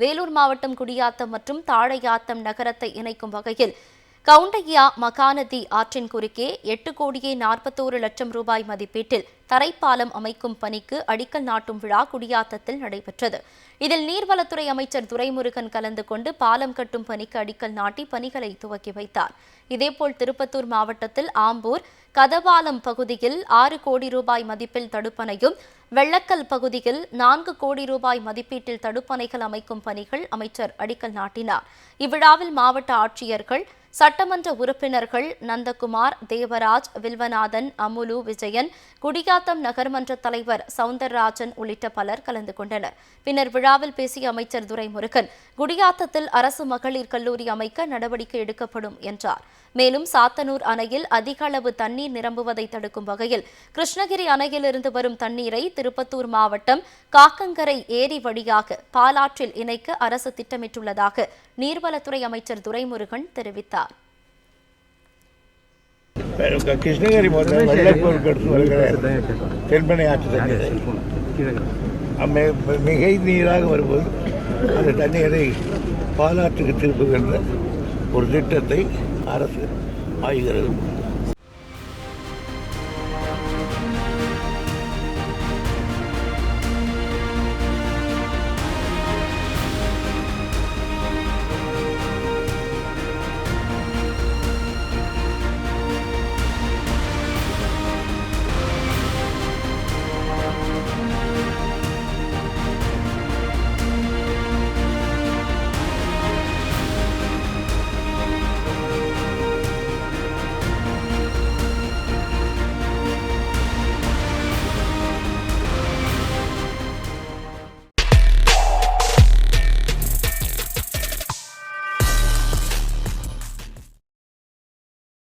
வேலூர் மாவட்டம் குடியாத்தம் மற்றும் தாழையாத்தம் நகரத்தை இணைக்கும் வகையில் கவுண்டையா மகாநதி ஆற்றின் குறுக்கே எட்டு கோடியே நாற்பத்தோரு லட்சம் ரூபாய் மதிப்பீட்டில் தரைப்பாலம் அமைக்கும் பணிக்கு அடிக்கல் நாட்டும் விழா குடியாத்தத்தில் நடைபெற்றது. இதில் நீர்வளத்துறை அமைச்சர் துரைமுருகன் கலந்து கொண்டு பாலம் கட்டும் பணிக்கு அடிக்கல் நாட்டி பணிகளை துவக்கி வைத்தார். இதேபோல் திருப்பத்தூர் மாவட்டத்தில் ஆம்பூர் கதபாலம் பகுதியில் ஆறு கோடி ரூபாய் மதிப்பில் தடுப்பணையும் வெள்ளக்கல் பகுதியில் நான்கு கோடி ரூபாய் மதிப்பீட்டில் தடுப்பணைகள் அமைக்கும் பணிகள் அமைச்சர் அடிக்கல் நாட்டினார். இவ்விழாவில் மாவட்ட ஆட்சியர்கள் சட்டமன்ற உறுப்பினர்கள் நந்தகுமார் தேவராஜ் வில்வநாதன் அமுலு விஜயன் குடியாத்தம் நகர்மன்ற தலைவர் சவுந்தரராஜன் உள்ளிட்ட பலர் கலந்து கொண்டனர். பின்னர் விழாவில் பேசிய அமைச்சர் துரைமுருகன் குடியாத்தத்தில் அரசு மகளிர் கல்லூரி அமைக்க நடவடிக்கை எடுக்கப்படும் என்றார். மேலும் சாத்தனூர் அணையில் அதிக அளவு தண்ணீர் நிரம்புவதை தடுக்கும் வகையில் கிருஷ்ணகிரி அணையிலிருந்து வரும் தண்ணீரை திருப்பத்தூர் மாவட்டம் காக்கங்கரை ஏரி வழியாக பாலாற்றில் இணைக்க அரசு திட்டமிட்டுள்ளதாக நீர்வளத்துறை அமைச்சர் துரைமுருகன் தெரிவித்தார். கிருஷ்ணகிரி முதல் வெள்ளப்பொருட்கள் எடுத்து வருகிற தென்பனை ஆற்று தண்ணீரை மிகை நீராக வரும்போது அந்த தண்ணீரை பாலாற்றுக்கு திருப்புகின்ற ஒரு திட்டத்தை அரசு ஆய்கிறது